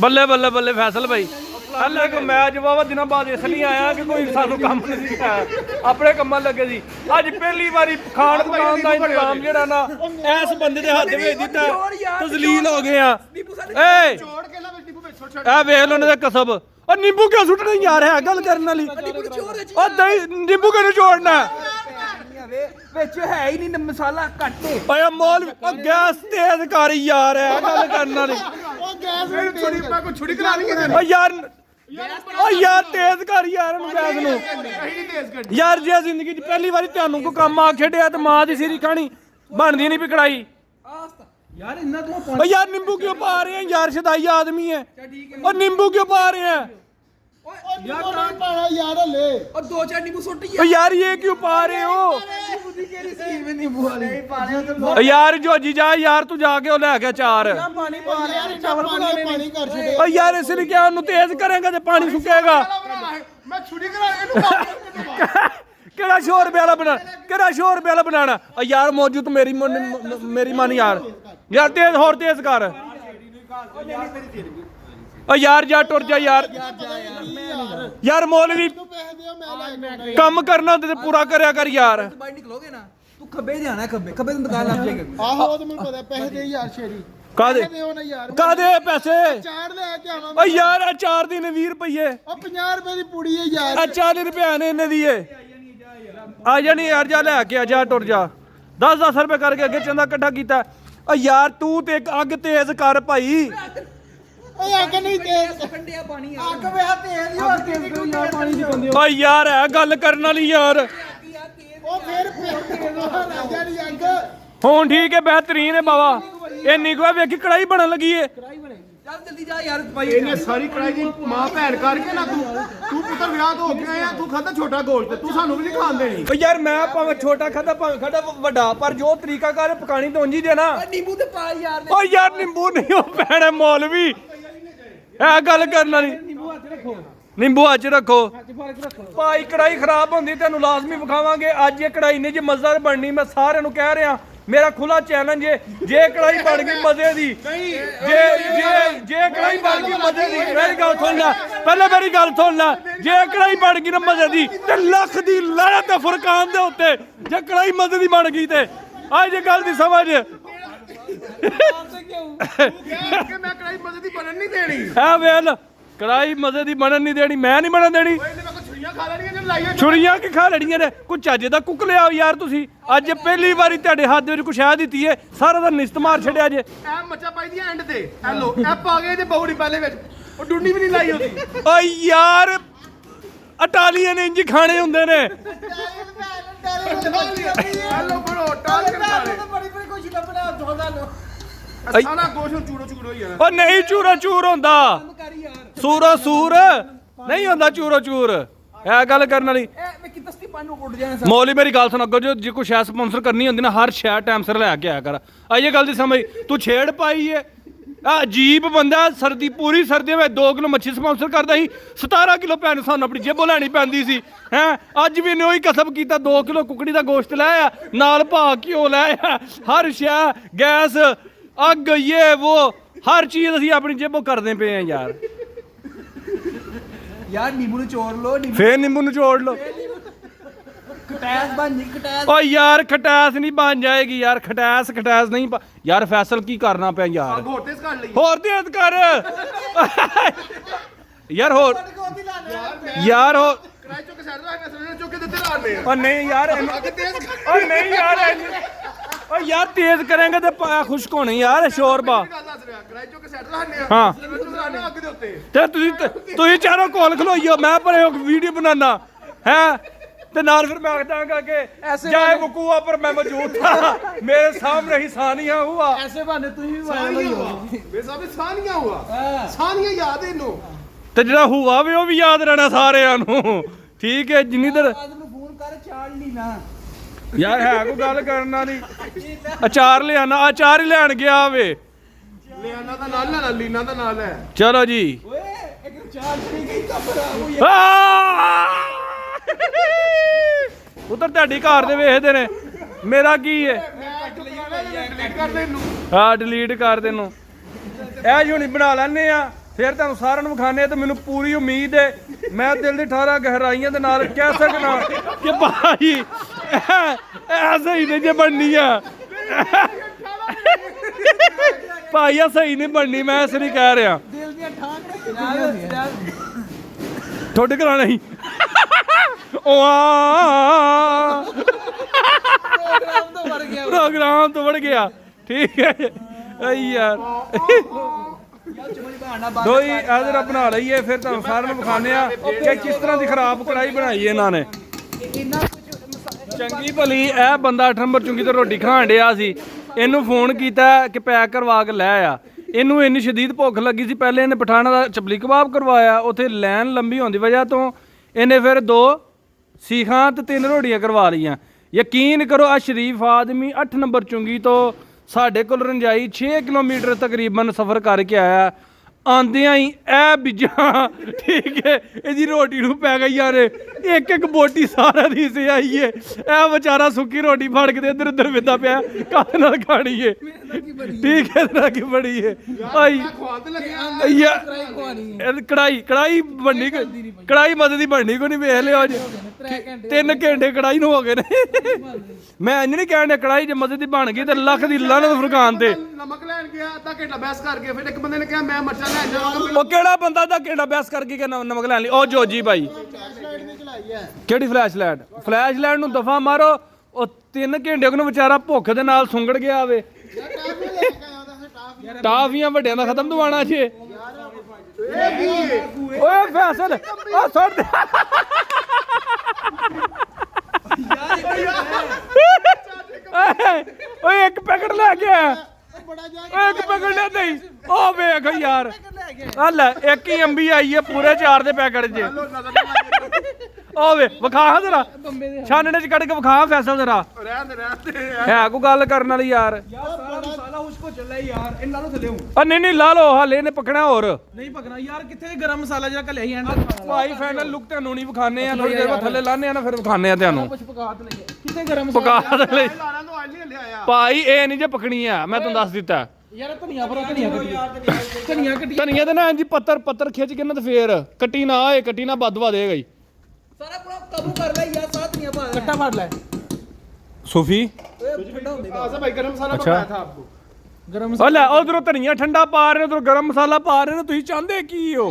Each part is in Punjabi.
ਬੱਲੇ ਬੱਲੇ ਬੱਲੇ ਫੈਸਲ ਭਾਈ ਹਲੇ ਕੋ ਮੈਚ ਵਾਵਾ ਦਿਨਾਂ ਬਾਅਦ ਇਸ ਲਈ ਆਇਆ ਕਿ ਕੋਈ ਸਾਨੂੰ ਕੰਮ ਨਹੀਂ ਆਇਆ। ਆਪਣੇ ਕੰਮਾਂ ਲੱਗੇ ਸੀ। ਅੱਜ ਪਹਿਲੀ ਵਾਰੀ ਖਾਣ ਪਕਾਉਣ ਦਾ ਇੰਤਜ਼ਾਮ ਜਿਹੜਾ ਨਾ ਇਸ ਬੰਦੇ ਦੇ ਹੱਥ ਵਿੱਚ ਦਿੱਤਾ। ਤਜ਼ਲੀਲ ਹੋ ਗਏ ਆ। ਏ। ਛੋੜ ਕੇ ਲਾ ਨਿੰਬੂ ਵਿੱਚ ਛੋੜ ਇਹ ਵੇਖ ਲੋ ਉਹਨਾਂ ਦੇ ਕਸਬ। ਉਹ ਨਿੰਬੂ ਕਿਉਂ ਸੁੱਟਣੇ ਯਾਰ ਹੈ ਗੱਲ ਕਰਨ ਵਾਲੀ? ਉਹ ਦਹੀਂ ਨਿੰਬੂ ਕਿਉਂ ਛੋੜਨਾ ਵਿੱਚ ਹੈ ਹੀ ਨਹੀਂ ਮਸਾਲਾ ਘੱਟੇ ਓਏ ਮੋਲ ਉਹ ਗੈਸ ਤੇਜ਼ ਕਰ ਯਾਰ ਹੈ ਗੱਲ ਕਰਨ ਵਾਲੀ। ਗੈਸ ਵਿੱਚ ਛੁਰੀ ਪਾ ਕੋ ਛੁਰੀ ਕਰਾ ਲਈ ਇਹਨੇ ਓ ਯਾਰ ਓ ਯਾਰ ਤੇਜ਼ ਕਰ ਯਾਰ ਇਹਨੂੰ ਗੈਸ ਨੂੰ। ਯਾਰ ਜੇ ਜ਼ਿੰਦਗੀ 'ਚ ਪਹਿਲੀ ਵਾਰੀ ਤੁਹਾਨੂੰ ਕੋਈ ਕੰਮ ਆ ਖੇਡਿਆ ਤੇ ਮਾਂ ਦੀ ਸਿਰੀ ਖਾਣੀ ਬਣਦੀ ਨਹੀਂ ਵੀ ਕੜਾਈ। ਯਾਰ ਇੰਨਾ ਤੂੰ ਓ ਯਾਰ ਨਿੰਬੂ ਕਿਉਂ ਪਾ ਰਹੇ ਆ? ਯਾਰ ਸ਼ਦਾਈ ਆਦਮੀ ਹੈ। ਓ ਨਿੰਬੂ ਕਿਉਂ ਪਾ ਰਹੇ ਆ? ਯਾਰ ਪਾਇਆ ਯਾਰ ਹਲੇ। ਉਹ ਦੋ ਚਾਰ ਨਿੰਬੂ ਸੁੱਟ ਓ ਯਾਰ ਇਹ ਕਿਉਂ ਪਾ ਰਹੇ ਹੋ? ਕਿਹੜੀ ਨਹੀਂ ਤੇ ਓ ਯਾਰ ਜੋਜੀ ਜਾ ਯਾਰ ਤੂੰ ਜਾ ਕੇ ਉਹ ਲੈ ਕੇ ਚਾਰ। ਪਾਣੀ ਪਾ ਲਿਆ ਚਾਵਲ ਪਾਣੀ ਪਾਣੀ ਕਰ ਛੱਡੇ। ਓ ਯਾਰ ਇਸ ਲਈ ਕਿਹਾ ਉਹਨੂੰ ਤੇਜ਼ ਕਰੇਗਾ ਤੇ ਪਾਣੀ ਸੁੱਕੇਗਾ। ਮੈਂ ਛੁਰੀ ਕਰਾ ਇਹਨੂੰ ਕਿਹੜਾ ਸ਼ੋਰ ਰੁਪਏ ਵਾਲਾ ਬਣਾ ਕਿਹੜਾ ਸ਼ੋਰ ਰੁਪਏ ਵਾਲਾ ਬਣਾਣਾ ਓ ਯਾਰ ਮੌਜੂ ਤੂੰ ਮੇਰੀ ਮੇਰੀ ਮਨ ਯਾਰ। ਯਾਰ ਤੇਜ਼ ਹੋਰ ਤੇਜ਼ ਕਰ। ਓ ਯਾਰ ਜਾ ਟੁਰ ਜਾ ਯਾਰ। ਯਾਰ ਮੌਲਵੀ ਕੰਮ ਕਰਨਾ ਤੇ ਪੂਰਾ ਕਰਿਆ ਕਰ ਯਾਰ। ਬਾਈ ਨਿਕਲੋਗੇ ਨਾ? ਤੂੰ ਖੱਬੇ ਜਾਣਾ ਖੱਬੇ। ਖੱਬੇ ਤੋਂ ਦੁਕਾਨ ਲੱਗ ਜਾਏਗਾ। ਆਹੋ ਉਹ ਤਾਂ ਮੈਨੂੰ ਪਤਾ ਪੈਸੇ ਦੇ ਯਾਰ ਸ਼ੇਰੀ। ਕਾਦੇ ਕਾਦੇ ਪੈਸੇ? ਚਾਰ ਲੈ ਕੇ ਆਵਾਂ ਓ ਯਾਰ ਆ ਚਾਰ ਦੀ ਨੇ 20 ਰੁਪਏ ਉਹ 50 ਰੁਪਏ ਦੀ ਪੂੜੀ ਹੈ ਯਾਰ। ਆ 40 ਰੁਪਏ ਨੇ ਇਹਨੇ ਦੀ ਏ। ਆ ਜਾਣੀ ਯਾਰ ਜਾ ਲੈ ਕੇ ਆ ਜਾ ਟੁਰ ਜਾ। 10 10 ਰੁਪਏ ਕਰਕੇ ਅੱਗੇ ਚੰਦਾ ਇਕੱਠਾ ਕੀਤਾ। ਓ ਯਾਰ ਤੂੰ ਤੇ ਇੱਕ ਅੱਗ ਤੇਜ਼ ਕਰ ਭਾਈ। ਓਏ ਅੱਗ ਨਹੀਂ ਤੇਜ਼ ਠੰਡਿਆ ਪਾਣੀ ਆ ਅੱਗ ਵੇ ਤੇਜ਼ ਹੀ ਹੋਰ ਤੇਜ਼ ਕਰੀ ਯਾਰ ਪਾਣੀ ਦੀ ਬੰਦੇ ਓ ਯਾਰ ਹੈ ਗੱਲ ਕਰਨ ਵਾਲੀ ਯਾਰ। ਉਹ ਫਿਰ ਰਾਜਾ ਦੀ ਅੱਗ। ਹੁਣ ਠੀਕ ਹੈ ਬਿਹਤਰੀਨ ਹੈ ਬਾਬਾ। ਇੰਨੀ ਕੁ ਆ, ਵੇਖੀ ਕੜਾਈ ਬਣਨ ਲੱਗੀ ਏ। ਚੱਲ ਜਲਦੀ ਜਾ ਯਾਰ ਭਾਈ ਇਹਨੇ ਸਾਰੀ ਕੜਾਈ ਦੀ ਮਾਂ ਭੈਣ ਕਰਕੇ ਨਾ ਤੂੰ ਤੂੰ ਪੁੱਤਰ ਵਿਆਹ ਤੋਂ ਹੋ ਕੇ ਆਇਆ ਤੂੰ ਖਾਦਾ ਛੋਟਾ ਗੋਸ਼ਤ ਤੂੰ ਸਾਨੂੰ ਵੀ ਨਹੀਂ ਖਾਣ ਦੇਣੀ। ਓ ਯਾਰ ਮੈਂ ਭਾਵੇਂ ਛੋਟਾ ਖਾਦਾ ਭਾਵੇਂ ਖਾਦਾ ਵੱਡਾ ਪਰ ਜੋ ਤਰੀਕਾ ਕਰ ਪਕਾਣੀ ਤਾਂ ਉਂਝ ਹੀ ਦੇਣਾ ਨਿੰਬੂ ਤੇ ਪਾ ਯਾਰ। ਓ ਯਾਰ ਨਿੰਬੂ ਨਹੀਂ ਉਹ ਪੈਣਾ ਮੌਲਵੀ। ਇਹ ਗੱਲ ਕਰਨ ਵਾਲੀ। ਨਿੰਬੂ ਹੱਥ ਰੱਖੋ ਨਿੰਬੂ ਅੱਜ ਰੱਖੋ। ਹੱਥ ਫੜ ਕੇ ਰੱਖੋ ਭਾਈ ਕੜਾਈ ਖਰਾਬ ਹੁੰਦੀ, ਤੈਨੂੰ ਲਾਜ਼ਮੀ ਵਿਖਾਵਾਂਗੇ। ਅੱਜ ਇਹ ਕੜਾਈ ਨਹੀਂ ਜੇ ਮਜ਼ੇਦਾਰ ਬਣਨੀ, ਮੈਂ ਸਾਰਿਆਂ ਨੂੰ ਕਹਿ ਰਿਹਾ। ਮੇਰਾ ਖੁੱਲਾ ਚੈਲੰਜ ਹੈ ਜੇ ਕੜਾਈ ਬਣ ਗਈ ਮਜ਼ੇ ਦੀ, ਜੇ ਜੇ ਜੇ ਕੜਾਈ ਬਣ ਗਈ ਮਜ਼ੇ ਦੀ, ਮੇਰੀ ਗੱਲ ਸੁਣ ਲੈ। ਪਹਿਲੇ ਮੇਰੀ ਗੱਲ ਸੁਣ ਲੈ। ਜੇ ਕੜਾਈ ਬਣ ਗਈ ਨਾ ਮਜ਼ੇ ਦੀ, ਤੇ ਲੱਖ ਦੀ ਲੜਤ ਹੈ ਫੁਰਕਾਨ ਦੇ ਉੱਤੇ। ਜੇ ਕੜਾਈ ਮਜ਼ੇ ਦੀ ਬਣ ਗਈ ਤੇ ਅੱਜ ਇਹ ਗੱਲ ਦੀ ਸਮਝ। ਕਿ ਮੈਂ ਕੜਾਈ ਮਜ਼ੇ ਦੀ ਬਣਨ ਨਹੀਂ ਦੇਣੀ। ਹੈ ਵੇਲ ਕੜਾਈ ਮਜ਼ੇ ਦੀ ਬਣਨ ਨਹੀਂ ਦੇਣੀ ਮੈਂ ਨਹੀਂ ਬਣਨ ਦੇਣੀ। ਇਹਨੇ ਮੈਂ ਕੋ ਛੁਰੀਆਂ ਖਾ ਲੈਣੀਆਂ ਜੇ ਲਾਈਆਂ ਛੁਰੀਆਂ ਕਿ ਖਾ ਲੈਣੀਆਂ ਨੇ? ਕੁਝ ਚੱਜ ਦਾ ਕੁੱਕ ਲਿਆਓ ਯਾਰ ਤੁਸੀਂ। ਅੱਜ ਪਹਿਲੀ ਵਾਰੀ ਤੁਹਾਡੇ ਹੱਥ ਦੇ ਵਿੱਚ ਕੁਛ ਆ ਦਿੱਤੀ ਏ ਸਾਰਾ ਦਾ ਨਿਸਤ ਮਾਰ ਛੱਡਿਆ ਜੇ। ਐ ਮੱਚਾ ਪਾਈ ਦੀ ਐਂਡ ਤੇ। ਐ ਲੋ ਐ ਪਾ ਗਏ ਤੇ ਬੌੜੀ ਪਹਿਲੇ ਵਿੱਚ। ਉਹ ਡੁੰਡੀ ਵੀ ਨਹੀਂ ਲਾਈ ਉਹਦੀ। ਓ ਯਾਰ ਇਟਾਲੀਅਨ ਇੰਜ ਖਾਣੇ ਹੁੰਦੇ ਨੇ। ਟਾਲ ਕੇ ਬੜੀ ਬੜੀ ਲੱਭਣਾ ਸਾਰਾ ਗੋਸ਼ ਚੂੜੋ ਚੂੜੋ ਹੀ ਨਹੀਂ ਚੂਰਾ ਚੂਰ ਹੁੰਦਾ। ਕਰ ਯਾਰ। ਸੂਰੋ ਸੂਰ। ਨਹੀਂ ਹੁੰਦਾ ਚੂਰੋ ਚੂਰ। ਇਹ ਗੱਲ ਕਰਨ ਵਾਲੀ। ਇਹ ਮੈਂ ਕਿ ਦਸਤੀ ਪਾਣੀ ਨੂੰ ਉੱਡ ਜਾਣਾ ਮੌਲੀ ਮੇਰੀ ਗੱਲ ਸੁਣ ਅੱਗੋਂ ਜੋ ਜੇ ਕੋਈ ਸ਼ੈ ਸਪਾਂਸਰ ਕਰਨੀ ਹੁੰਦੀ ਨਾ ਹਰ ਸ਼ੈ ਟਾਈਮ ਸਿਰ ਲੈ ਕੇ ਆਇਆ ਕਰ। ਆ ਇਹ ਗੱਲ ਦੀ ਸਮਝ ਤੂੰ ਛੇੜ ਪਾਈ ਏ। ਆ ਅਜੀਬ ਬੰਦਾ ਸਰਦੀ ਪੂਰੀ ਸਰਦੀ ਵਿੱਚ 2 ਕਿਲੋ ਮੱਛੀ ਸਪਾਂਸਰ ਕਰਦਾ ਸੀ। 17 ਕਿਲੋ ਪੈਨ ਸਾਨੂੰ ਆਪਣੀ ਜੇਬੋਂ ਲੈਣੀ ਪੈਂਦੀ ਸੀ ਹੈ? ਅੱਜ ਵੀ ਨੇ ਉਹੀ ਕਸਬ ਕੀਤਾ 2 ਕਿਲੋ ਕੁਕੜੀ ਦਾ ਗੋਸ਼ਤ ਲੈ ਆ ਨਾਲ ਭਾ ਘਿਓ ਲੈ ਆ ਹਰ ਸ਼ੈ ਗੈਸ ਅੱਗ ਇਹ ਉਹ ਹਰ ਚੀਜ਼ ਅਸੀਂ ਆਪਣੀ ਜੇਬੋਂ ਕਰਦੇ ਪਏ ਆ ਯਾਰ। ਯਾਰ ਨਿੰਬੂ ਨੂੰ ਚੋੜ ਲੋ ਫੇਰ ਨਿੰਬੂ ਨੂੰ ਜੋੜ ਲਓ। ਕਟੈਸ ਬਣ ਜੀ ਕਟੈਸ ਓ ਯਾਰ ਖਟਾਸ ਨਹੀਂ ਬਣ ਜਾਏਗੀ ਯਾਰ ਖਟਾਸ ਖਟਾਸ ਨਹੀਂ ਬ- ਯਾਰ ਫੈਸਲ ਕੀ ਕਰਨਾ ਪਿਆ ਯਾਰ? ਹੋਰ ਤੇਜ਼ ਕਰ ਲਈ ਹੋਰ ਤੇਜ਼ ਕਰ। ਯਾਰ ਹੋਰ ਯਾਰ ਹੋ ਕੜਾਈ ਚੁੱਕ ਕੇ ਸਾਈਡ ਤੋਂ ਐ ਨਸਲ ਚੁੱਕ ਕੇ ਦਿੱਤੇ ਲਾਣੇ ਆ ਓ ਨਹੀਂ ਯਾਰ ਇਹਨੂੰ- ਅੱਗ ਤੇਜ਼ ਕਰ। ਓ ਨਹੀਂ ਯਾਰ ਇਹਨੂੰ- ਓ ਯਾਰ ਤੇਜ਼ ਕਰਾਂਗੇ ਤੇ ਪਾ ਖੁਸ਼ਕ ਹੋਣੀ ਯਾਰ ਸ਼ੋਰਬਾ ਗੱਲ ਦੱਸ ਰਿਹਾ ਕੜਾਈ ਚੁੱਕ ਕੇ ਸਾਈਡ ਤੋਂ ਲਾਣੇ ਆ ਹਾਂ। ਮੈਨੂੰ ਲਾਣੇ ਅੱਗ ਦੇ ਉੱਤੇ। ਤੇ ਤੁਸੀਂ ਤੁਸੀਂ ਚਾਰੋਂ ਕੋਲ ਖਲੋਈਓ ਮੈਂ ਪਰ ਵੀਡੀਓ ਬਣਾਉਣਾ ਹੈ? ਤੇ ਨਾਲ ਫਿਰ ਮੈਂ ਆਖਦਾਂਗਾ ਕਿ ਐਸੇ ਜਾਏ ਵਕੂਆ ਪਰ ਮੈਂ ਮੌਜੂਦ ਥਾ ਮੇਰੇ ਸਾਹਮਣੇ ਹੀ ਸਾਨੀਆਂ ਹੁਆ। ਤੁਸੀਂ ਵੀ ਵਾਇਰਲ ਹੀ ਹੋ ਵੇ ਸਾਹਿਬ ਸਾਨੀਆਂ ਹੁਆ। ਸਾਨੀਆਂ ਯਾਦ ਇਹਨੂੰ। ਤੇ ਜਿਹੜਾ ਹੁਆ ਵੀ ਉਹ ਵੀ ਯਾਦ ਰਹਿਣਾ ਸਾਰਿਆਂ ਨੂੰ। ਠੀਕ ਹੈ ਜਿੰਨੀ ਦੇਰ ਆਦ ਨੂੰ ਫੋਨ ਕਰ ਚਾੜ ਲਈ ਨਾ। ਯਾਰ ਹੈ ਕੋਈ ਗੱਲ ਕਰਨ ਵਾਲੀ? ਅਚਾਰ ਲਿਆਣਾ ਅਚਾਰ ਹੀ ਲੈਣ ਗਿਆ ਵੇ। ਲਿਆਨਾ ਦਾ ਨਾਲ ਲੈ ਲੀਨਾ ਦਾ ਨਾਲ ਹੈ ਚਲੋ ਜੀ। ਓਏ ਇੱਕ ਚਾੜ ਨਹੀਂ ਗਈ ਤਾਂ ਖਰਾਬ ਹੋਈ ਉਧਰ ਤੁਹਾਡੀ ਘਰ ਦੇ ਵੇਖਦੇ ਨੇ। ਮੇਰਾ ਕੀ ਹੈ ਡਿਲੀਟ ਕਰ ਦੇ ਇਹਨੂੰ ਹਾਂ ਡਿਲੀਟ ਕਰ ਦੇ ਨੂੰ ਇਹ ਜੁਣੀ ਬਣਾ ਲੈਣੇ ਆ। ਫਿਰ ਤੁਹਾਨੂੰ ਸਾਰਿਆਂ ਨੂੰ ਵਿਖਾਣੇ ਤੇ ਮੈਨੂੰ ਪੂਰੀ ਉਮੀਦ ਹੈ ਮੈਂ ਦਿਲ ਦੀ ਠਾਰਾ ਗਹਿਰਾਈਆਂ ਦੇ ਨਾਲ ਕਹਿ ਸਕਦਾ ਕਿ ਭਾਈ ਇਹ- ਸਹੀ ਨਹੀਂ ਜੇ ਬਣਨੀ ਆ। ਭਾਈ ਇਹ ਸਹੀ ਨਹੀਂ ਬਣਨੀ ਮੈਂ ਇਸ ਨਹੀਂ ਕਹਿ ਰਿਹਾ। ਦਿਲ ਦੀਆਂ ਠਾਂ ਤੁਹਾਡੇ ਘਰਾਂ ਨਹੀਂ ਪ੍ਰੋਗਰਾਮ ਤੋਂ ਵਰ ਗਿਆ। ਪ੍ਰੋਗਰਾਮ ਤੋਂ ਵੜ ਗਿਆ। ਠੀਕ ਹੈ ਆਈ ਯਾਰ ਦੋਈ ਇਧਰ ਬਣਾ ਲਈਏ ਫਿਰ ਤੁਹਾਨੂੰ ਸਾਰਿਆਂ ਨੂੰ ਵਿਖਾਣੇ ਆ ਕਿ ਕਿਸ ਤਰ੍ਹਾਂ ਦੀ ਖਰਾਬ ਕੜਾਈ ਬਣਾਈ ਇਹਨਾਂ ਨੇ। ਚੰਗੀ ਭਲੀ ਇਹ ਬੰਦਾ 8 ਨੰਬਰ ਚੁੰਗੀ ਤੇ ਰੋਟੀ ਖਾਣ ਡਿਆ ਸੀ। ਇਹਨੂੰ ਫੋਨ ਕੀਤਾ ਕਿ ਪੈਕ ਕਰਵਾ ਕੇ ਲੈ ਆ। ਇਹਨੂੰ ਇੰਨੀ ਸ਼ਦੀਦ ਭੁੱਖ ਲੱਗੀ ਸੀ ਪਹਿਲੇ ਇਹਨੇ ਪਠਾਣਾ ਦਾ ਚਪਲੀ ਕਬਾਬ ਕਰਵਾਇਆ ਉੱਥੇ ਲਾਈਨ ਲੰਬੀ ਹੋਣ ਦੀ ਵਜ੍ਹਾ ਤੋਂ ਇਹਨੇ ਫਿਰ ਦੋ ਸੀਖਾਂ ਤੇ ਤਿੰਨ ਰੋੜੀਆਂ ਕਰਵਾ ਲਈਆਂ। ਯਕੀਨ ਕਰੋ ਆ ਸ਼ਰੀਫ ਆਦਮੀ 8 ਨੰਬਰ ਚੁੰਗੀ ਤੋਂ ਸਾਡੇ ਕੋਲ ਰੰਜਾਈ 6 ਕਿਲੋਮੀਟਰ ਤਕਰੀਬਨ ਸਫ਼ਰ ਕਰਕੇ ਆਇਆ। ਆਂਦਿਆਂ ਹੀ ਇਹ ਬਿਜਾਂ ਠੀਕ ਹੈ, ਇਹਦੀ ਰੋਟੀ ਨੂੰ ਪੈ ਗਈ ਨੇ ਇੱਕ ਇੱਕ ਬੋਟੀ ਸਾਰਾ ਦੀ ਸੇ ਆਈਏ ਇਹ ਵਿਚਾਰਾ ਸੁੱਕੀ ਰੋਟੀ ਫੜ ਕੇ ਤੇ ਇੱਧਰ ਉੱਧਰ ਵਿੰਦਾ ਪਿਆ। ਕੱਥ ਨਾਲ ਖਾਣੀ ਠੀਕ ਹੈ ਨਾ ਕੀ ਬੜੀ ਏ? ਆਈ ਖਵਾ ਕੜਾਈ ਕੜਾਈ ਬਣਨੀ ਕੋ- ਕੜਾਈ ਮਦਦ ਦੀ ਬਣਨੀ ਕੋ ਨਹੀਂ, ਵੇਖ ਲਿਓ ਅੱਜ। ਤਿੰਨ ਘੰਟੇ ਕੜਾਈ ਨੂੰ ਹੋ ਗਏ ਨੇ। ਮੈਂ ਇੰਜ ਨਹੀਂ ਕਹਿਣ ਡਿਆ ਕੜਾਈ ਜੇ ਮਦਦ ਦੀ ਬਣ ਗਈ ਤੇ ਲੱਖ ਦੀ ਲਾਨਤ ਫੁਰਕਾਨ ਤੇ। ਨਮਕ ਲੈਣ ਗਿਆ, ਅੱਧਾ ਘੰਟਾ ਬਹਿਸ ਕਰਕੇ ਫਿਰ ਇੱਕ ਬੰਦੇ ਨੇ ਕਿਹਾ, ਮੈਂ ਮਰਚਾ ਉਹ ਕਿਹੜਾ ਬੰਦਾ ਦਾ ਕਿਹੜਾ ਬਹਿਸ ਕਰਕੇ ਕਿ ਨਮ- ਨਮਕ ਲੈਣ ਲਈ? ਉਹ ਜੋਜੀ ਭਾਈ। ਕਿਹੜੀ ਫਲੈਸ਼ ਲਾਈਟ ਫਲੈਸ਼ ਲਾਈਟ ਨੂੰ ਦਫਾ ਮਾਰੋ ਉਹ ਤਿੰਨ ਘੰਟੇ ਨੂੰ ਵਿਚਾਰਾ ਭੁੱਖ ਦੇ ਨਾਲ ਸੁੰਗੜ ਗਿਆ ਆਵੇ। ਟਾਫੀਆਂ ਵੱਡਿਆਂ ਦਾ ਖਤਮ ਦਵਾਣਾ ਜੇ। ਓਏ ਫੈਸਲ ਆ ਸੁਣ ਦੇ। ਓਏ, ਓਏ ਇੱਕ ਪੈਕਟ ਲੈ ਕੇ ਆ ਓਏ ਇੱਕ ਪੈਕਟ ਲੈ ਨਹੀਂ ਉਹ ਵੇਖ ਯਾਰ। ਆ ਲੈ ਇੱਕ ਹੀ ਅੰਬੀ ਆਈ ਹੈ ਪੂਰੇ ਚਾਰ ਦੇ ਪੈਕਟ 'ਚ। ਉਹ ਵੇ ਵਿਖਾ ਹਾਂ ਜਰਾ। ਛਾਨਣੇ 'ਚ ਕੱਢ ਕੇ ਵਿਖਾ ਫੈਸਲ ਜਰਾ। ਰਹਿਣ ਦੇ ਰਹਿਣ ਦੇ। ਹੈ ਕੋ ਗੱਲ ਕਰਨ ਵਾਲੀ ਯਾਰ। ਯਾਰ ਸਾਰਾ ਮਸਾਲਾ ਉਸਕੋ ਚੱਲੇ ਯਾਰ ਇਹਨਾਂ ਨੂੰ ਥੱਲੇ ਆ ਨਹੀਂ ਨਹੀਂ ਲਾ ਲਓ ਹਾਲੇ ਨੇ ਪਕਣਾ ਹੋਰ। ਨਹੀਂ ਪਕਣਾ ਯਾਰ ਕਿੱਥੇ ਗਰਮ ਮਸਾਲਾ ਜਿਹੜਾ ਘਲਿਆ ਹੀ ਐਂਡ ਭਾਈ ਫਾਈਨਲ ਲੁੱਕ ਤੁਹਾਨੂੰ ਨਹੀਂ ਵਿਖਾਣੇ ਆ ਥੋੜੀ ਦੇਰ ਬਾਅਦ ਥੱਲੇ ਲਾਣੇ ਆ ਨਾ ਫਿਰ ਵਿਖਾਣੇ ਆ ਤੁਹਾਨੂੰ। ਕੁਝ ਪਕਾ ਤੇ ਲਈਏ। ਕਿੱਥੇ ਗਰਮ ਮਸਾਲਾ? ਪਕਾ ਦੇ ਭਾਈ ਇਹ ਨਹੀਂ ਜੇ ਪਕਣੀ ਆ ਮੈਂ ਤੁਹਾਨੂੰ ਦੱਸ ਦਿੱਤਾ। ਯਾਰ ਧਨੀਆ ਭਰੋ ਧਨੀਆ ਕੱਟੀ। ਧਨੀਆ ਕੱਟੀ। ਧਨੀਆ ਤੇ ਨਾ ਇੰਜੀ ਪੱਤਰ ਪੱਤਰ ਖਿੱਚ ਕੇ ਨਾ ਤੇ ਫੇਰ ਕੱਟੀ ਨਾ ਆਏ ਕੱਟੀ ਨਾ ਬਦਵਾ ਦੇਗਾ ਹੀ ਸਾਰਾ ਪੂਰਾ ਕਾਬੂ ਕਰ ਲੈ ਯਾਰ ਸਾਰਾ ਧਨੀਆ ਪਾ ਕੱਟਾ ਫੜ ਲੈ। ਸੂਫੀ? ਓਏ ਠੰਡਾ ਹੁੰਦੇ ਆਸਾ ਭਾਈ ਗਰਮ ਮਸਾਲਾ ਅੱਛਾ। ਪਕਾਇਆ ਥਾ ਆਪਕੋ। ਗਰਮ ਉਹ ਲੈ ਉਧਰੋਂ ਧਨੀਆ ਠੰਡਾ ਪਾ ਰਹੇ ਉਧਰੋਂ ਗਰਮ ਮਸਾਲਾ ਪਾ ਰਹੇ ਨੇ ਤੁਸੀਂ ਚਾਹੁੰਦੇ ਕੀ ਹੋ?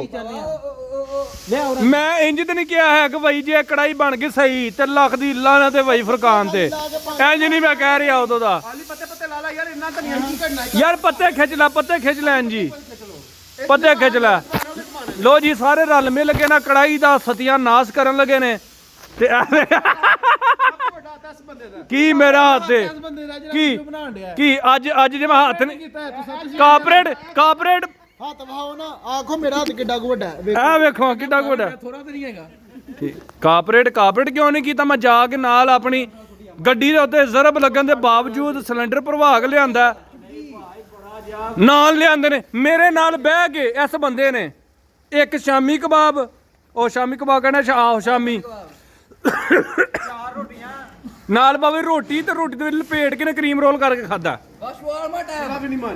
ਮੈਂ ਇੰਜ ਤੇ ਨਹੀਂ ਕਿਹਾ ਹੈ ਕਿ ਭਾਈ ਜੇ ਕੜਾਈ ਬਣ ਗਈ ਸਹੀ ਤੇ ਲੱਖ ਦੀ ਲਾਣਾ ਤੇ ਭਾਈ ਫਰਕਾਨ ਤੇ। ਇੰਜ ਨਹੀਂ ਮੈਂ ਕਹਿ ਰਿਹਾ ਉਦੋਂ ਦਾ। ਆਲੀ ਪੱਤੇ ਪੱਤੇ ਲਾ ਲਾ ਯਾਰ ਇੰਨਾ ਧਨੀਆ ਨਹੀਂ ਕਰਨਾ ਯਾਰ ਪੱਤੇ ਖਿੱਚ ਲੈ ਪੱਤੇ ਖਿੱਚ ਲੈਣ ਜੀ ਪੱਤੇ ਖਿੱਚ ਲੈ। ਲੋ ਜੀ ਸਾਰੇ ਰਲ ਮਿਲ ਕੇ ਨਾ ਕੜਾਈ ਦਾ ਸਤਿਆ ਨਾਸ ਕਰਨ ਲੱਗੇ ਨੇ। ਤੇ ਐਵੇਂ ਵੱਡਾ 10 ਬੰਦੇ ਦਾ। ਕੀ ਮੇਰਾ ਹੱਥ ਕੀ ਕੀ ਅੱਜ ਅੱਜ ਜੇ ਮੈਂ ਹੱਥ ਨਹੀਂ ਕਾਪਰੇਟ ਕਾਪਰੇਟ ਹੱਥ ਵਹਾਓ ਨਾ ਆਖੋ ਮੇਰਾ ਹੱਥ ਕਿੱਡਾ ਕੁ ਵੱਡਾ ਹੈ। ਆ ਵੇਖੋ ਕਿੱਡਾ ਕੁ ਵੱਡਾ ਥੋੜਾ ਤਾਂ ਨਹੀਂ ਹੈਗਾ। ਠੀਕ। ਕਾਪਰੇਟ ਕਾਪਰੇਟ ਕਿਉਂ ਨਹੀਂ ਕੀਤਾ? ਮੈਂ ਜਾ ਕੇ ਨਾਲ ਆਪਣੀ ਗੱਡੀ ਦੇ ਉੱਤੇ ਜ਼ਰਬ ਲੱਗਣ ਦੇ ਬਾਵਜੂਦ ਸਿਲੰਡਰ ਭਰਵਾ ਕੇ ਲਿਆਂਦਾ ਨਾਲ ਲਿਆਂਦੇ ਨੇ। ਮੇਰੇ ਨਾਲ ਬਹਿ ਕੇ ਇਸ ਬੰਦੇ ਨੇ ਇੱਕ ਸ਼ਾਮੀ ਕਬਾਬ ਉਹ ਸ਼ਾਮੀ ਕਬਾਬ ਕਹਿੰਦਾ ਸ਼ਾਮੀ। ਨਾਲ ਬਾਵੇ ਰੋਟੀ ਤੇ ਰੋਟੀ ਦੇ ਵਿੱਚ ਲਪੇਟ ਕੇ ਨੇ ਕਰੀਮ ਰੋਲ ਕਰਕੇ ਖਾਦਾ।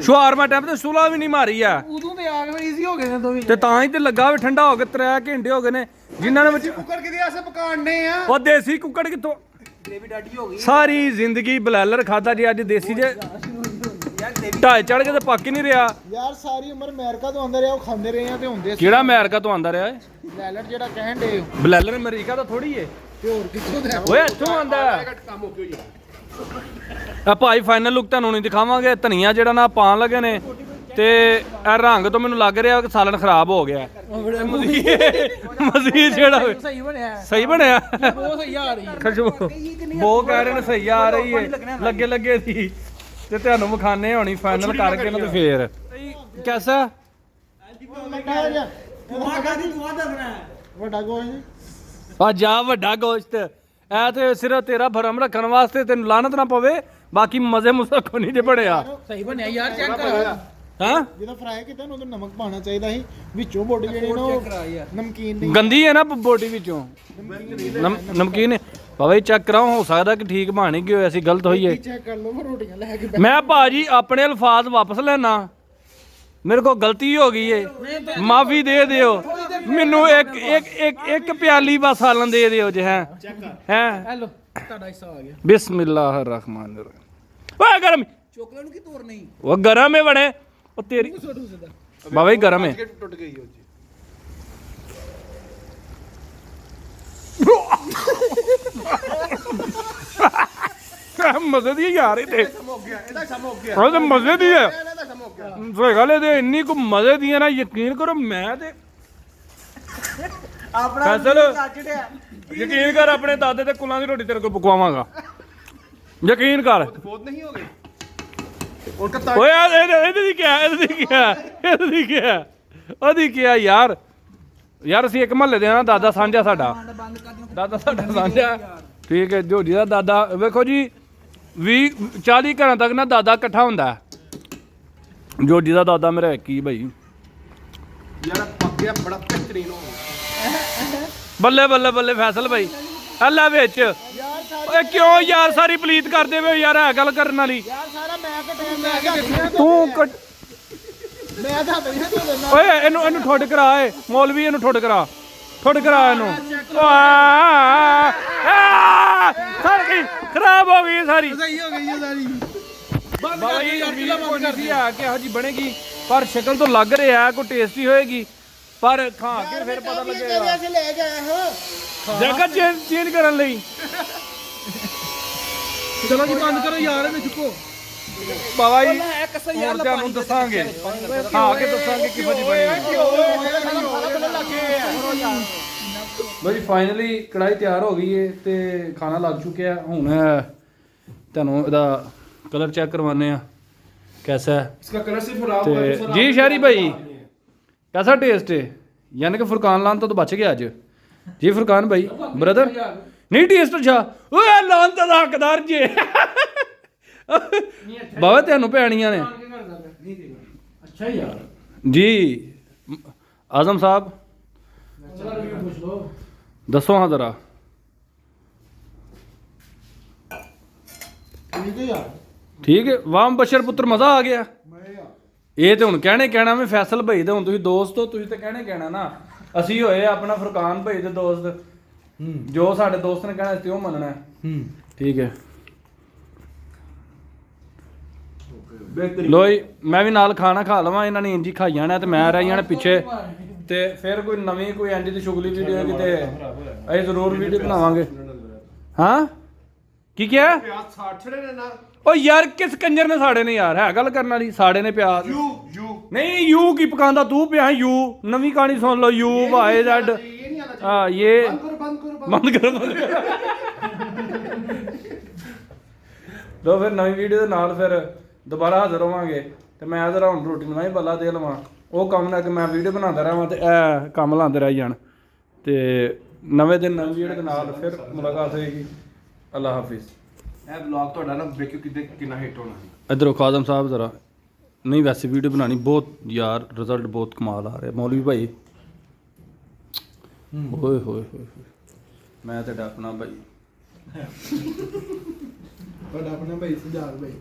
ਸ਼ਵਾਰਮਾ ਟਾਈਮ ਤੇ ਸੁਲਾ ਵੀ ਨਹੀਂ ਮਾਰੀ ਆ। ਉਦੋਂ ਤੇ ਆ ਗਏ ਈਜ਼ੀ ਹੋ ਗਏ ਨੇ ਦੋਵੇਂ ਤੇ ਤਾਂ ਹੀ ਤੇ ਲੱਗਾ ਵੀ ਠੰਡਾ ਹੋ ਕੇ 3 ਘੰਟੇ ਹੋ ਗਏ ਨੇ ਜਿਨ੍ਹਾਂ ਨੇ ਵਿੱਚ ਕੁੱਕਰ ਕਿਤੇ ਆਸੇ ਪਕਾਣਨੇ ਆ? ਉਹ ਦੇਸੀ ਕੁੱਕੜ ਕਿੱਥੋਂ? ਗ੍ਰੇਵੀ ਡਾਡੀ ਹੋ ਗਈ। ਸਾਰੀ ਜ਼ਿੰਦਗੀ ਬਲੈਲਰ ਖਾਦਾ ਜੇ ਅੱਜ ਦੇਸੀ ਜੇ। ਢਾਈ ਚੜ ਕੇ ਤੇ ਪੱਕ ਹੀ ਨਹੀਂ ਰਿਹਾ। ਯਾਰ ਸਾਰੀ ਉਮਰ ਅਮਰੀਕਾ ਤੋਂ ਆਉਂਦੇ ਰਿਹਾ ਉਹ ਖਾਂਦੇ ਰਹੇ ਆ ਤੇ ਹੁੰਦੇ ਸੀ। ਕਿਹੜਾ ਅਮਰੀਕਾ ਤੋਂ ਆਂਦਾ ਰਿਹਾ ਏ ਲੈਲਟ ਜਿਹੜਾ ਕਹਿਣ ਦੇ ਬਲੈਲਰ ਅਮਰੀਕਾ ਦਾ ਥੋੜੀ ਏ। ਤੇ ਹੋਰ ਕਿੱਥੋਂ ਦਾ ਓਏ, ਇੱਥੋਂ ਆਂਦਾ ਕੰਮ ਹੋ ਗਿਆ ਯਾਰ ਆ ਭਾਈ ਫਾਈਨਲ ਲੁੱਕ ਤੁਹਾਨੂੰ ਨਹੀਂ ਦਿਖਾਵਾਂਗੇ। ਧਨੀਆ ਜਿਹੜਾ ਨਾ ਪਾਣ ਲੱਗੇ ਨੇ ਤੇ ਇਹ ਰੰਗ ਤੋਂ ਮੈਨੂੰ ਲੱਗ ਰਿਹਾ ਕਿ ਸਾਲਣ ਖਰਾਬ ਹੋ ਗਿਆ। ਮਜ਼ੀਦ ਜਿਹੜਾ ਸਹੀ ਬਣਿਆ ਸਹੀ ਬਣਿਆ। ਬਹੁਤ ਸਹੀ ਆ ਰਹੀ ਹੈ ਖੁਸ਼ਬੂ। ਬੋ ਕਹਿ ਰਹੇ ਨੇ, ਸਹੀ ਆ ਰਹੀ ਏ। ਲੱਗੇ ਲੱਗੇ ਸੀ। ਤੇ ਤੁਹਾਨੂੰ ਵਿਖਾਣੇ ਹੋਣੀ ਫਾਈਨਲ ਕਰਕੇ ਨਾ ਤੇ ਫੇਰ। ਕੈਸਾ? ਵੱਡਾ ਗੋਸ਼ ਆ ਜਾ ਵੱਡਾ ਗੋਸ਼ਤ। ਐ ਤੇ ਸਿਰਫ ਤੇਰਾ ਭਰਮ ਰੱਖਣ ਵਾਸਤੇ ਤੈਨੂੰ ਲਾਨਤ ਨਾ ਪਵੇ ਬਾਕੀ ਮਜ਼ੇ ਮੁਸਕੋ ਨਹੀਂ ਜੇ ਬੜਿਆ ਸਹੀ ਬਣਿਆ ਯਾਰ ਚੈੱਕ ਕਰਾ। ਹਾਂ? ਜਦੋਂ ਫਰਾਈ ਕੀਤਾ ਨਾ ਉਦੋਂ ਨਮਕ ਪਾਣਾ ਚਾਹੀਦਾ ਸੀ। ਵਿੱਚੋਂ ਬੋਡੀ ਜਿਹੜੀ ਨਾ ਉਹ ਨਮਕੀਨ ਨਹੀਂ ਗੰਦੀ ਹੈ ਨਾ ਬੋਡੀ ਵਿੱਚੋਂ? ਨਮ- ਨਮਕੀਨ। ਬਾਬਾ ਜੀ ਚੈੱਕ ਕਰਾਓ ਹੋ ਸਕਦਾ ਕਿ ਠੀਕ ਬਣ ਹੀ ਗਈ ਅਸੀਂ ਗਲਤ ਹੋਈਏ। ਚੈੱਕ ਕਰ ਲਓ ਮੈਂ ਰੋਟੀਆਂ ਲੈ ਕੇ ਮੈਂ ਭਾਜੀ ਆਪਣੇ ਅਲਫਾਜ਼ ਵਾਪਸ ਲੈਣਾ। ਮੇਰੇ ਕੋਲ ਗਲਤੀ ਹੋ ਗਈ ਏ। ਮਾਫੀ ਦੇ ਦਿਓ। ਮੈਨੂੰ ਇੱਕ ਇੱਕ ਇੱਕ ਇੱਕ ਪਿਆਲੀ ਬਸ ਹਾਲਨ ਦੇ ਦਿਓ ਜੇ ਹੈ। ਹੈ। ਹੈਲੋ ਤੁਹਾਡਾ ਹਿੱਸਾ ਆ ਗਿਆ। ਬਿਸਮਿਲ੍ਲਾਹਿਰ ਰਹਿਮਾਨਿਰ ਰਹੀਮ ਓਏ ਗਰਮ। ਚੋਕਲੇ ਨੂੰ ਕੀ ਤੋੜ ਨਹੀਂ? ਉਹ ਗਰਮ ਹੈ ਬਣੇ ਉਹ ਤੇਰੀ ਛੋਟੂ ਸਦਾ ਬਾਬਾ ਜੀ ਗਰਮ ਹੈ ਟੁੱਟ ਗਈ ਉਹ ਜੀ ਮਜ਼ੇ ਦੀ ਹੈ ਯਾਰ ਇਹ ਤੇ। ਹੋ ਗਿਆ ਇਹਦਾ ਸਮ ਹੋ ਗਿਆ। ਉਹ ਤੇ ਮਜ਼ੇ ਦੀ ਹੈ ਇਹਦਾ ਸਮ ਹੋ ਗਿਆ। ਸੋਏ ਗੱਲ ਇਹਦੇ ਇੰਨੀ ਕੁ ਮਜ਼ੇ ਦੀ ਹੈ ਨਾ ਯਕੀਨ ਕਰੋ ਮੈਂ ਤੇ ਆਪਣਾ ਫੈਸਲ। ਯਕੀਨ ਕਰ ਆਪਣੇ ਦਾਦੇ ਤੇ ਕੁਲਾਂ ਦੀ ਰੋਟੀ ਤੇਰੇ ਕੋਲ ਪਕਵਾਵਾਂਗਾ। ਯਕੀਨ ਕਰ। ਫੋਤ ਨਹੀਂ ਹੋ ਗਏ ਹੁਣ ਕਤਾ ਓਏ ਯਾਰ ਇਹਦੇ ਇਹਦੇ ਦੀ ਕਿਹਾ ਇਹਦੇ ਦੀ ਕਿਹਾ ਇਹਦੇ ਦੀ ਕਿਹਾ ਉਹਦੀ ਕਿਹਾ ਯਾਰ? ਯਾਰ ਅਸੀਂ ਇੱਕ ਮਹੱਲੇ ਦੇ ਆ ਦਾਦਾ ਸਾਂਝਾ ਸਾਡਾ। ਬੰਦ ਕਰ ਦਿਓ ਦਾਦਾ ਸਾਡਾ ਸਾਂਝਾ। ਠੀਕ ਹੈ ਜੋਜੀ ਦਾ ਦਾਦਾ। ਵੇਖੋ ਜੀ 20 40 ਘਰਾਂ ਤੱਕ ਨਾ ਦਾਦਾ ਇਕੱਠਾ ਹੁੰਦਾ ਹੈ। ਜੋਜੀ ਦਾ ਦਾਦਾ ਮੇਰਾ ਇੱਕ ਹੀ ਭਾਈ ਯਾਰ ਪੱਕਿਆ ਬੜਾ ਬਿਹਤਰੀਨ ਹੋ ਗਿਆ ਬੱਲੇ ਬੱਲੇ ਬੱਲੇ ਫੈਸਲ ਭਾਈ ਅੱਲਾ ਵਿੱਚ ਓਏ ਕਿਉਂ ਯਾਰ ਸਾਰੀ ਪਲੀਤ ਕਰਦੇ ਵੇ ਯਾਰ ਇਹ ਗੱਲ ਕਰਨ ਵਾਲੀ ਯਾਰ ਸਾਰਾ ਮੈਂ ਕਿ ਟਾਈਮ ਮੈਂ ਕਿਹਾ ਤੂੰ ਕੱਟ- ਮੈਂ ਤਾਂ ਬਈ ਤੇ ਦੇਣਾ ਓਏ ਇਹਨੂੰ ਇਹਨੂੰ ਠੁੱਡ ਕਰਾ ਏ ਮੌਲਵੀ ਇਹਨੂੰ ਠੁੱਡ ਕਰਾ ਠੁੱਡ ਕਰਾ ਇਹਨੂੰ ਸੜ ਗਈ ਖਰਾਬ ਹੋ ਗਈ ਸਾਰੀ ਸਹੀ ਹੋ ਗਈ ਸਾਰੀ ਬਾਬਾ ਜੀ ਨਹੀਂ ਸੀ ਆ ਕਿ ਇਹੋ ਜੀ ਬਣੇਗੀ ਪਰ ਸ਼ਕਲ ਤੋਂ ਲੱਗ ਰਿਹਾ ਕੋਈ ਟੇਸਟੀ ਹੋਏਗੀ ਪਰ ਖਾ ਕੇ ਫਿਰ ਪਤਾ ਲੱਗੇਗਾ ਅਸੀਂ ਲੈ ਕੇ ਆਏ ਹਾਂ ਜਗ੍ਹਾ ਚੇਂਜ ਚੇਂਜ ਕਰਨ ਲਈ ਚਲੋ ਜੀ ਬੰਦ ਕਰੋ ਯਾਰ ਇਹਨੂੰ ਚੁੱਕੋ ਬਾਬਾ ਜੀ ਹੋਰ ਤੁਹਾਨੂੰ ਦੱਸਾਂਗੇ ਖਾ ਕੇ ਦੱਸਾਂਗੇ ਕਿਹੋ ਜੀ ਬਣੀ ਬਈ ਫਾਈਨਲੀ ਕੜਾਈ ਤਿਆਰ ਹੋ ਗਈ ਏ ਤੇ ਖਾਣਾ ਲੱਗ ਚੁੱਕਿਆ ਹੁਣ ਤੁਹਾਨੂੰ ਇਹਦਾ ਕਲਰ ਚੈੱਕ ਕਰਵਾਨੇ ਆ ਕੈਸਾ ਹੈ इसका कलर सिर्फ राव ਤੇ ਜੀ ਸ਼ਹਿਰੀ ਭਾਈ कैसा टेस्ट है यानी कि फुरकान लान तो, तो बच गया आज जी फुरकान भाई ब्रदर नहीं टेस्ट अच्छा ओए लान तो हकदार जे ਬਾਬਾ ਤੁਹਾਨੂੰ ਪੈਣੀਆਂ ਨੇ ਅੱਛਾ ਯਾਰ ਜੀ ਆਜ਼ਮ ਸਾਹਿਬ ਦੱਸੋ ਹਾਂ ਜ਼ਰਾ ਠੀਕ ਹੈ ਯਾਰ ਠੀਕ ਹੈ ਵਾਮ ਬਸ਼ਰ ਪੁੱਤਰ ਮਜ਼ਾ ਆ ਗਿਆ। ਇਹ ਤੇ ਹੁਣ ਕਹਿਣੇ ਕਹਿਣਾ ਮੈਂ ਫੈਸਲ ਭਾਈ ਦੇ ਹੁਣ ਤੁਸੀਂ ਦੋਸਤ ਹੋ ਤੁਸੀਂ ਤੇ ਕਹਿਣੇ ਕਹਿਣਾ ਨਾ। ਅਸੀਂ ਹੋਏ ਆਪਣਾ ਫੁਰਕਾਨ ਭਾਈ ਦੇ ਦੋਸਤ। ਜੋ ਸਾਡੇ ਦੋਸਤ ਨੇ ਕਹਿਣਾ ਸੀ ਉਹ ਮੰਨਣਾ ਹੈ। ਹੂੰ। ਠੀਕ ਹੈ। ਲੋਈ ਮੈਂ ਵੀ ਨਾਲ ਖਾਣਾ ਖਾ ਲਵਾਂ ਇਹਨਾਂ ਨੇ ਇੰਜੀ ਖਾਈ ਜਾਣਾ ਤੇ ਮੈਂ ਰਹਿ ਜਾਣਾ ਪਿੱਛੇ। ਤੇ ਫਿਰ ਕੋਈ ਨਵੀਂ ਕੋਈ ਇੰਜ ਦੀ ਸ਼ੁਗਲੀ ਵੀਡੀਓ ਕਿਤੇ ਅਸੀਂ ਜ਼ਰੂਰ ਵੀਡੀਓ ਬਣਾਵਾਂਗੇ। ਹਾਂ? ਕੀ ਕਿਹਾ? ਪਿਆਜ਼ ਸਾੜ ਛੜੇ ਨੇ ਨਾ। ਓ ਯਾਰ ਕਿਸ ਕੰਜਰ ਨੇ ਸਾੜੇ ਨੇ ਯਾਰ? ਹੈ ਗੱਲ ਕਰਨ ਵਾਲੀ ਸਾੜੇ ਨੇ ਪਿਆਜ਼। ਯੂ ਯੂ। ਨਹੀਂ ਯੂ ਕੀ ਪਕਾਉਂਦਾ? ਤੂੰ ਪਿਆ ਯੂ। ਨਵੀਂ ਕਹਾਣੀ ਸੁਣ ਲਓ ਯੂ ਵਾਈ ਜ਼ੈਡ ਹਾਂ ਇਹ ਬੰਦ ਕਰੋ ਬੰਦ ਕਰੋ ਬੰਦ ਬੰਦ ਕਰੋ ਬੰਦ ਕਰੋ। ਲੋ ਫਿਰ ਨਵੀਂ ਵੀਡੀਓ ਦੇ ਨਾਲ ਫਿਰ ਦੁਬਾਰਾ ਹਾਜ਼ਰ ਹੋਵਾਂਗੇ ਤੇ ਮੈਂ ਇਧਰ ਹੁਣ ਰੋਟੀ ਨਵਾਂ ਹੀ ਬੱਲਾ ਦੇ ਲਵਾਂ ਉਹ ਕੰਮ ਨਾ ਕਿ ਮੈਂ ਵੀਡੀਓ ਬਣਾਉਂਦਾ ਰਹਾਂ ਤੇ ਇਹ ਕੰਮ ਲਾਉਂਦੇ ਰਹਿ ਜਾਣ। ਤੇ ਨਵੇਂ ਦਿਨ ਨਵੀਂ ਵੀਡੀਓ ਦੇ ਨਾਲ ਫਿਰ ਮੁਲਾਕਾਤ ਹੋਏਗੀ। ਅੱਲਾ ਹਾਫਿਜ਼। ਇਹ ਵਲੌਗ ਤੁਹਾਡਾ ਨਾ ਵੇਖਿਓ ਕਿਤੇ ਕਿੰਨਾ ਹਿੱਟ ਹੋਣਾ ਹੈ ਇਧਰੋਂ ਖਾਦਮ ਸਾਹਿਬ ਜ਼ਰਾ ਨਹੀਂ ਵੈਸੇ ਵੀਡੀਓ ਬਣਾਣੀ ਬਹੁਤ ਯਾਰ ਰਿਜ਼ਲਟ ਬਹੁਤ ਕਮਾਲ ਆ ਰਿਹਾ। ਮੌਲਵੀ ਭਾਈ। ਓਏ ਹੋਏ ਹੋਏ। ਮੈਂ ਤੇ ਡਾਪਣਾ ਭਾਈ। ਤੁਹਾਡਾ ਆਪਣਾ ਭਾਈ ਸੁਝਾਅ ਭਾਈ।